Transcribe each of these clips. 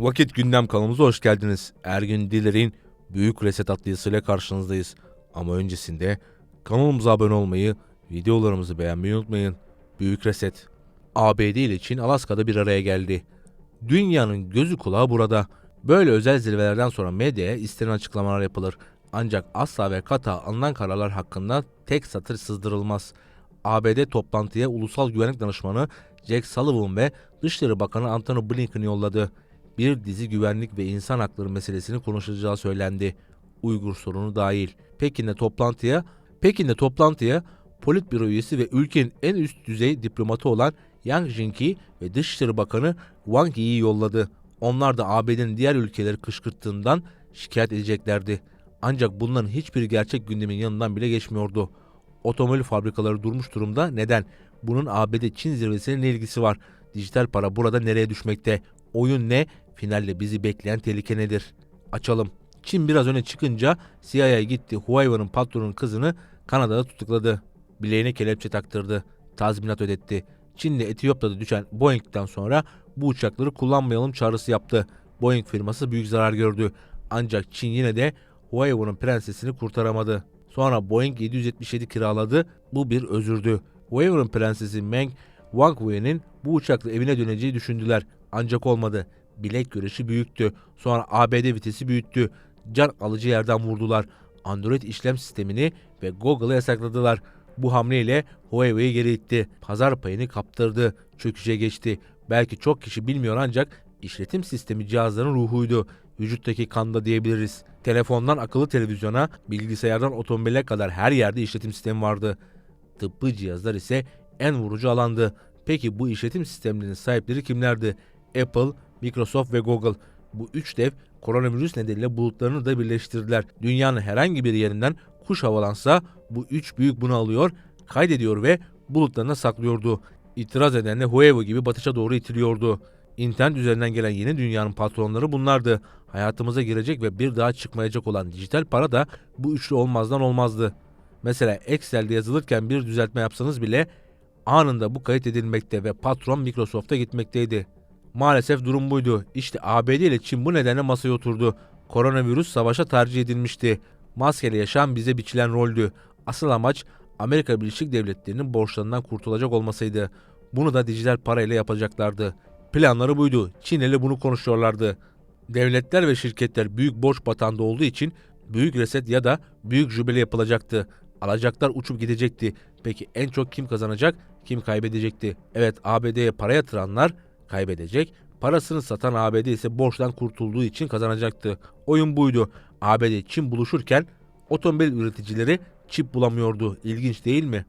Vakit Gündem kanalımıza hoş geldiniz. Ergün Diler'in Büyük Reset atlayısıyla karşınızdayız. Ama öncesinde kanalımıza abone olmayı, videolarımızı beğenmeyi unutmayın. Büyük Reset. ABD ile Çin Alaska'da bir araya geldi. Dünyanın gözü kulağı burada. Böyle özel zirvelerden sonra medyaya istenen açıklamalar yapılır. Ancak asla ve kata alınan kararlar hakkında tek satır sızdırılmaz. ABD toplantıya Ulusal Güvenlik Danışmanı Jack Sullivan ve Dışişleri Bakanı Antony Blinken yolladı. Bir dizi güvenlik ve insan hakları meselesini konuşulacağı söylendi. Uygur sorunu dahil. Pekin'de toplantıya Pekin'de toplantıya Politbüro üyesi ve ülkenin en üst düzey diplomatı olan Yang Jingqi ve Dışişleri Bakanı Wang Yi'yi yolladı. Onlar da ABD'nin diğer ülkeleri kışkırttığından şikayet edeceklerdi. Ancak bunların hiçbir gerçek gündemin yanından bile geçmiyordu. Otomobil fabrikaları durmuş durumda. Neden? Bunun ABD-Çin zirvesine ne ilgisi var? Dijital para burada nereye düşmekte? Oyun ne? Finalde bizi bekleyen tehlike nedir? Açalım. Çin biraz öne çıkınca CIA'ya gitti. Huawei'nin patronun kızını Kanada'da tutukladı. Bileğine kelepçe taktırdı. Tazminat ödetti. Çin'de Etiyopya'da düşen Boeing'den sonra bu uçakları kullanmayalım çağrısı yaptı. Boeing firması büyük zarar gördü. Ancak Çin yine de Huawei'nin prensesini kurtaramadı. Sonra Boeing 777 kiraladı. Bu bir özürdü. Huawei'nin prensesi Meng Wangui'nin bu uçakla evine döneceği düşündüler. Ancak olmadı. Bilek güreşi büyüktü. Sonra ABD vitesi büyüttü. Can alıcı yerden vurdular. Android işlem sistemini ve Google'ı yasakladılar. Bu hamleyle Huawei'yi geri itti. Pazar payını kaptırdı. Çöküşe geçti. Belki çok kişi bilmiyor ancak işletim sistemi cihazların ruhuydu. Vücuttaki kanda diyebiliriz. Telefondan akıllı televizyona, bilgisayardan otomobile kadar her yerde işletim sistemi vardı. Tıbbi cihazlar ise en vurucu alandı. Peki bu işletim sistemlerinin sahipleri kimlerdi? Apple, Microsoft ve Google. Bu üç dev koronavirüs nedeniyle bulutlarını da birleştirdiler. Dünyanın herhangi bir yerinden kuş havalansa bu üç büyük bunu alıyor, kaydediyor ve bulutlarına saklıyordu. İtiraz eden de Huawei gibi batışa doğru itiliyordu. İnternet üzerinden gelen yeni dünyanın patronları bunlardı. Hayatımıza girecek ve bir daha çıkmayacak olan dijital para da bu üçlü olmazdan olmazdı. Mesela Excel'de yazılırken bir düzeltme yapsanız bile anında bu kayıt edilmekte ve patron Microsoft'a gitmekteydi. Maalesef durum buydu. İşte ABD ile Çin bu nedenle masaya oturdu. Koronavirüs savaşa tercih edilmişti. Maskeli yaşam bize biçilen roldü. Asıl amaç Amerika Birleşik Devletleri'nin borçlarından kurtulacak olmasıydı. Bunu da dijital parayla yapacaklardı. Planları buydu. Çin ile bunu konuşuyorlardı. Devletler ve şirketler büyük borç batağında olduğu için büyük reset ya da büyük jübile yapılacaktı. Alacaklar uçup gidecekti. Peki en çok kim kazanacak, kim kaybedecekti? Evet ABD'ye para yatıranlar kaybedecek. Parasını satan ABD ise borçtan kurtulduğu için kazanacaktı. Oyun buydu. ABD Çin buluşurken otomobil üreticileri çip bulamıyordu. İlginç değil mi?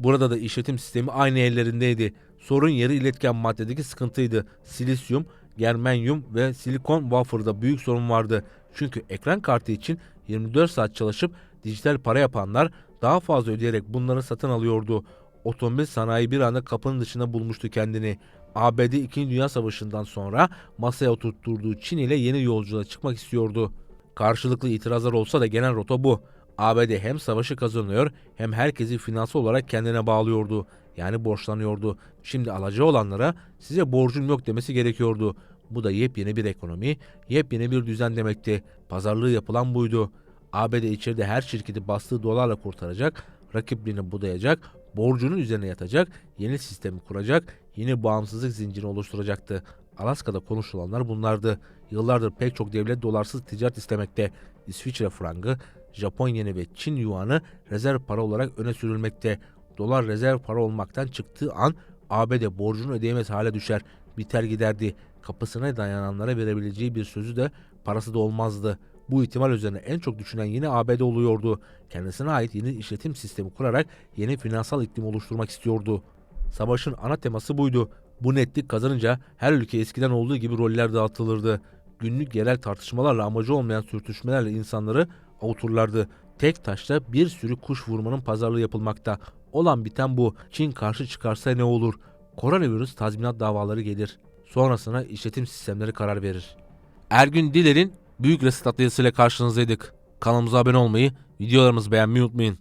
Burada da işletim sistemi aynı ellerindeydi. Sorun yeri iletken maddedeki sıkıntıydı. Silisyum, germanyum ve silikon wafer'da büyük sorun vardı. Çünkü ekran kartı için 24 saat çalışıp dijital para yapanlar daha fazla ödeyerek bunları satın alıyordu. Otomobil sanayi bir anda kapının dışına bulmuştu kendini. ABD 2. Dünya Savaşı'ndan sonra masaya oturtturduğu Çin ile yeni yolculuğa çıkmak istiyordu. Karşılıklı itirazlar olsa da genel rota bu. ABD hem savaşı kazanıyor hem herkesi finansal olarak kendine bağlıyordu. Yani borçlanıyordu. Şimdi alacağı olanlara size borcum yok demesi gerekiyordu. Bu da yepyeni bir ekonomi, yepyeni bir düzen demekti. Pazarlığı yapılan buydu. ABD içeride her şirketi bastığı dolarla kurtaracak, rakipliğini budayacak, borcunun üzerine yatacak, yeni sistemi kuracak, yeni bağımsızlık zinciri oluşturacaktı. Alaska'da konuşulanlar bunlardı. Yıllardır pek çok devlet dolarsız ticaret istemekte. İsviçre frangı, Japon yeni ve Çin yuanı rezerv para olarak öne sürülmekte. Dolar rezerv para olmaktan çıktığı an ABD borcunu ödeyemez hale düşer, biter giderdi. Kapısına dayananlara verebileceği bir sözü de parası da olmazdı. Bu ihtimal üzerine en çok düşünen yine ABD oluyordu. Kendisine ait yeni işletim sistemi kurarak yeni finansal iklim oluşturmak istiyordu. Savaşın ana teması buydu. Bu netlik kazanınca her ülke eskiden olduğu gibi roller dağıtılırdı. Günlük yerel tartışmalarla amacı olmayan sürtüşmelerle insanları avuturlardı. Tek taşla bir sürü kuş vurmanın pazarlığı yapılmakta. Olan biten bu. Çin karşı çıkarsa ne olur? Koronavirüs tazminat davaları gelir. Sonrasına işletim sistemleri karar verir. Ergün Diler'in Büyük Reset Atlayısı'yla karşınızdaydık. Kanalımıza abone olmayı, videolarımızı beğenmeyi unutmayın.